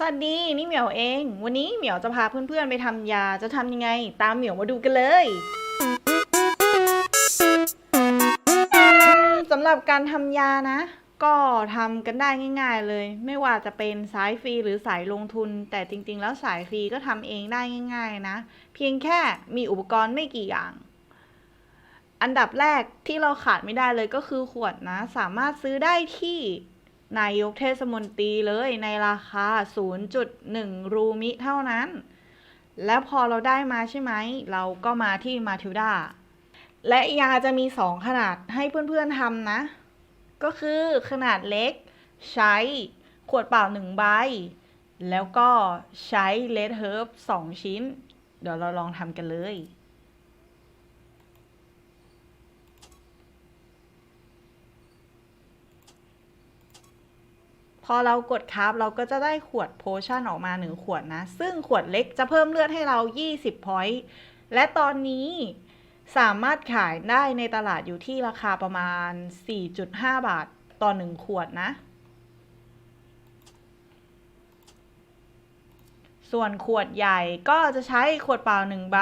สวัสดี นี่เหมียวเอง วันนี้เหมียวจะพาเพื่อนๆไปทำยาจะทำยังไง ตามเหมียวมาดูกันเลยสำหรับการทำยานะ ก็ทำกันได้ง่าย ๆเลย ไม่ว่าจะเป็นสายฟรีหรือสายลงทุน แต่จริงๆ แล้วสายฟรีก็ทำเองได้ง่ายๆนะ เพียงแค่มีอุปกรณ์ไม่กี่อย่าง อันดับแรกที่เราขาดไม่ได้เลยก็คือขวดนะ สามารถซื้อได้ที่ นายกเทศมนตรีเลยในราคา 0.1 รูมิเท่านั้น แล้วพอเราได้มาใช่ไหม เราก็มาที่มาทิวดา และยาจะมี 2 ขนาดให้เพื่อนๆทำนะ ก็คือขนาดเล็ก ใช้ขวดเปล่า 1 ใบ แล้วก็ใช้เลดเฮิร์บ2 ชิ้น เดี๋ยวเราลองทำกันเลย พอเรากดครับเราก็จะได้ขวดโพชั่นออกมาหนึ่งขวดนะ ซึ่งขวดเล็กจะเพิ่มเลือดให้เรา 20 พอยต์ และตอนนี้สามารถขายได้ในตลาดอยู่ที่ราคาประมาณ 4.5 บาทต่อ 1 ขวดนะ ส่วนขวดใหญ่ก็จะใช้ขวดเปล่า 1 ใบ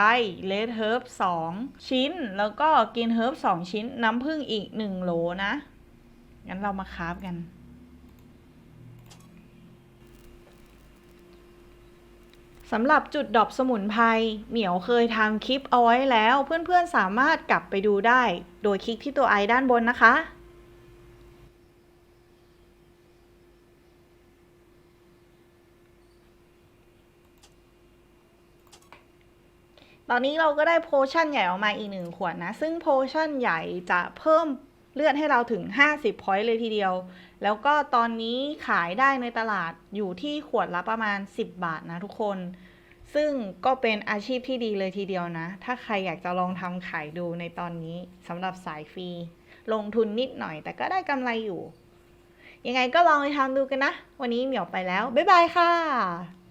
เลดเฮิร์บ2 ชิ้น แล้วก็กินเฮิร์บ2 ชิ้น น้ำผึ้งอีก 1 โหลนะ งั้นเรามาคราฟกัน สำหรับจุดดรอปสมุนไพรเหมียวเคยทำคลิปเอาไว้แล้ว เพื่อนๆสามารถกลับไปดูได้ โดยคลิกที่ตัวไอด้านบนนะคะ ตอนนี้เราก็ได้โพชั่นใหญ่ออกมาอีกหนึ่งขวดนะ ซึ่งโพชั่นใหญ่จะเพิ่ม เลือดให้เราถึง 50พอยต์เลยทีเดียว แล้วก็ตอนนี้ขายได้ในตลาดอยู่ที่ขวดละประมาณ 10 บาทนะทุกคน ซึ่งก็เป็นอาชีพที่ดีเลยทีเดียวนะ ถ้าใครอยากจะลองทำขายดูในตอนนี้สำหรับสายฟรี ลงทุนนิดหน่อยแต่ก็ได้กำไรอยู่ ยังไงก็ลองไปทำดูกันนะ วันนี้เหมียวไปแล้ว บ๊ายบายค่ะ